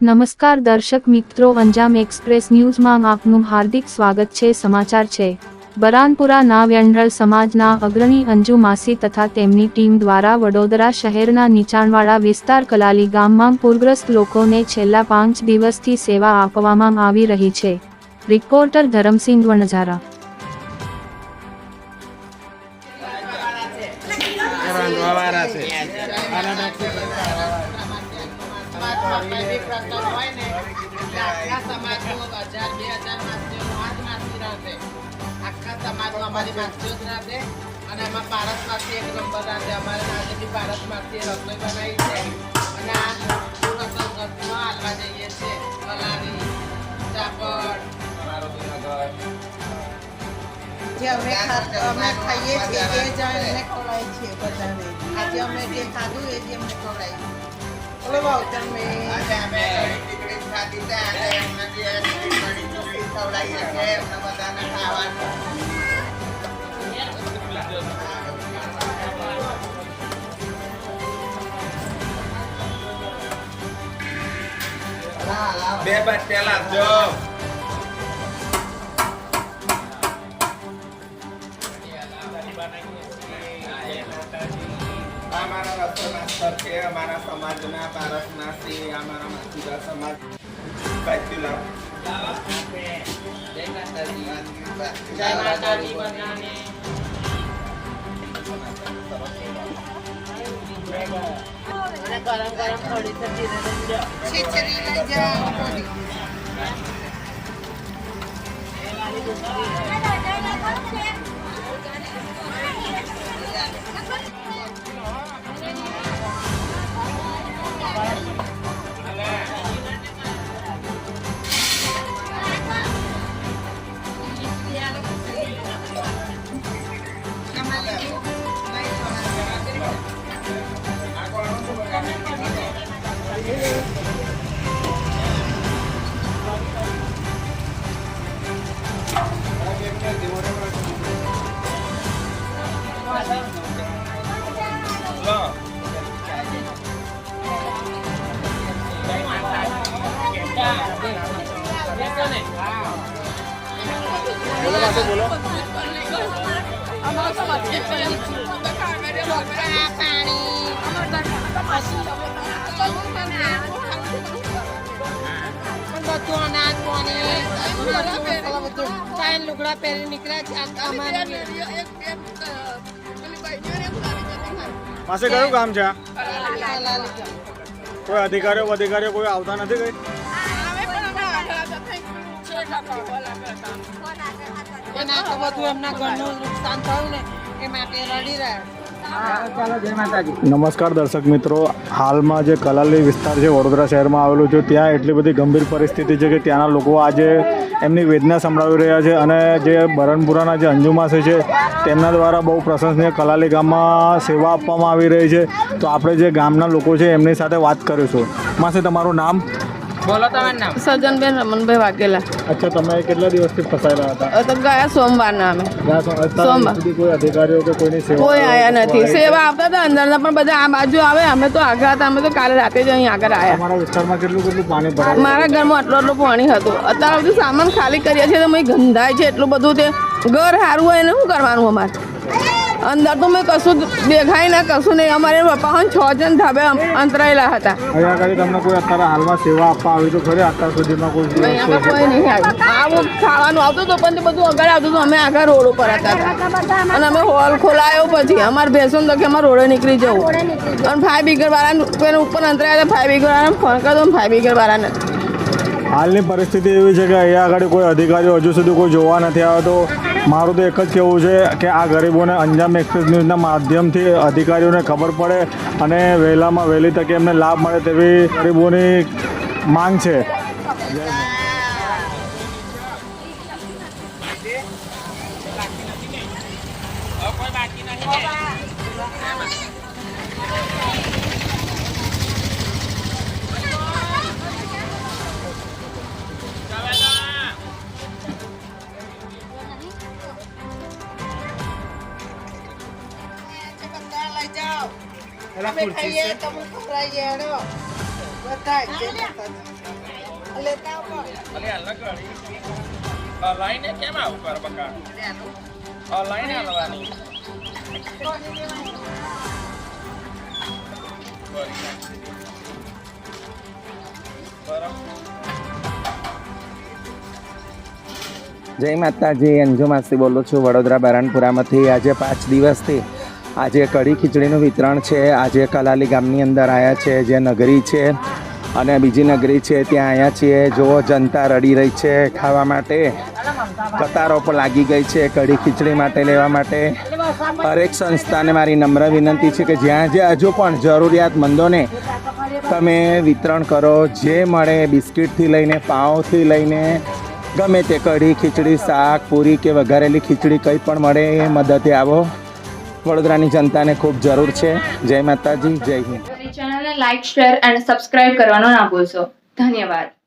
નમસ્કાર દર્શક મિત્રો, અંજામ એક્સપ્રેસ ન્યૂઝમાં આપનું હાર્દિક સ્વાગત છે. સમાચાર છે. બરાનપુરા ના વ્યંઢળ સમાજના અગ્રણી અંજુ માસી તથા તેમની ટીમ દ્વારા વડોદરા શહેરના નીચાણવાળા વિસ્તાર કલાલી ગામમાં પૂરગ્રસ્ત લોકોને છેલ્લા પાંચ દિવસથી સેવા આપવામાં આવી રહી છે. રિપોર્ટર ધરમસિંહ વણઝારા અને એમાં ભારતમાંથી એક નંબર રાંધે અમારે આજે ભારતમાંથી રસોઈ બનાવી છે. અને આ ઘરમાં હાલવા જઈએ છીએ. કલારી ચાપડ. જે અમે અમે ખાઈએ છીએ, એ જ એમને ખવડાય છીએ બધાને. આજે અમે જે ખાધું એ જ એમને ખવડાવીએ બોલો વાઉચર મેં આજે અમે કઢી ખીચડી ખાધી છે આજે એમને બી કઢી ખીચડી ખવડાવીએ છીએ એમને બધાને ખાવાનું બે બટ્યા લાવજો અમારા રસો માસ્તર છે અમારા સમાજના પારસના છે અમારા માસીદા સમાજ બાજુ લાવ જય માતાજી બધાને અને ગરમ ગરમ થોડી સબ્જી ને ખીચડી લઈ જાઓ થોડી. બધું અનાજ પાણી બધું બધું કાંઈ લુગડા પહેરી નીકળ્યા છે પાસે કયું કામ છે. કોઈ અધિકારીઓ અધિકારીઓ કોઈ આવતા નથી કઈ એના તો બધું એમના ઘરનું નુકસાન થયું ને એ માટે રડી રહ્યા નમસ્કાર દર્શક મિત્રો. હાલમાં જે કલાલી વિસ્તાર છે વડોદરા શહેરમાં આવેલું છે, ત્યાં એટલી બધી ગંભીર પરિસ્થિતિ છે કે ત્યાંના લોકો આજે એમની વેદના સંભળાવી રહ્યા છે અને જે બરણપુરાના જે અંજુમાસે છે, તેમના દ્વારા બહુ પ્રશંસનીય કલાલી ગામમાં સેવા આપવામાં આવી રહી છે. તો આપણે જે ગામના લોકો છે, એમની સાથે વાત કરીશું. માસે, તમારું નામ? સજનબેન રમણભાઈ વાઘેલા. અચ્છા તમે કેટલા દિવસથી ફસાયેલા હતા? તો ગયા સોમવારના અમે. સોમવાર. કોઈ અધિકારીઓ કે કોઈની સેવા કોઈ આયા નથી. સેવા આપતા હતા અંદરના પણ બધા આ બાજુ આવે અમે તો આગળ હતા અમે તો કાલે રાતે જ અહીં આગળ આવ્યા તમારા વિસ્તારમાં કેટલું કેટલું પાણી ભરાય? મારા ઘરમાં આટલું આટલું પાણી હતું. અત્યારે બધું સામાન ખાલી કરીએ છીએ તો મેં ગંધાય છે એટલું બધું તે. ઘર સારું હોય ને શું કરવાનું અમારે? અંદર તો મેં કશું દેખાય ને કશું નહીં. અમારે પપ્પા છ જણ ધાબે અંતરાયેલા હતા. અહીંયા આગળ તમને કોઈ અત્યારે હાલમાં સેવા આપવા આવી તો ખરી અત્યાર સુધીમાં કોઈ નહીં આવ્યું આવું ખાવાનું આવતું હતું પણ બધું આગળ આવતું હતું. અમે આગળ રોડ ઉપર હતા. અને અમે હોલ ખોલાયો પછી. અમારે ભેંસો તો કે અમારે રોડે નીકળી જવું? અને ફાઈવ બીગર વાળાને ઉપર અંતરાયા હતા ફાઈવ બીગર વાળાને ફોન કર્યો ફાઈવ બીગર વાળાને હાલની પરિસ્થિતિ એવી છે કે અહીંયા આગળ કોઈ અધિકારીઓ હજુ સુધી કોઈ જોવા નથી આવ્યો, તો મારું તો એક જ કહેવું છે કે આ ગરીબોને અંજામ એક્સપ્રેસ ન્યૂઝના માધ્યમથી અધિકારીઓને ખબર પડે અને વહેલામાં વહેલી તકે એમને લાભ મળે તેવી ગરીબોની માંગ છે. બધા લઈ જાઓ. અમે ખાઈએ તમે ખવડાવીએ હેડો. બધા જય માતાજી લેતા આવો બોલો છો લાઈને કેમ આવું કર બકા? લાઈને હાલવાની જય માતાજી અંજુમાસી બોલું છું વડોદરા બરણપુરામાંથી આજે પાંચ દિવસથી. આજે કઢી ખીચડીનું વિતરણ છે. આજે કલાલી ગામની અંદર આવ્યા છે, જે નગરી છે. અને બીજી નગરી છે, ત્યાં આવ્યા છીએ. જો જનતા રડી રહી છે ખાવા માટે. કતારો પણ લાગી ગઈ છે કઢી ખીચડી માટે, લેવા માટે. હરેક સંસ્થાને મારી નમ્ર વિનંતી છે કે જ્યાં જ્યાં હજુ પણ જરૂરિયાતમંદોને તમે વિતરણ કરો, જે મળે બિસ્કિટથી લઈને, પાઉંથી લઈને, ગમે તે કઢી, ખીચડી, શાક, પૂરી કે વઘારેલી ખીચડી કંઈ પણ મળે એ મદદે આવો. વડોદરાની જનતાને ખૂબ જરૂર છે. જય માતાજી, જય હિન્દ. ચેનલને લાઈક શેર અને સબસ્ક્રાઇબ કરવાનો ના ભૂલશો. ધન્યવાદ.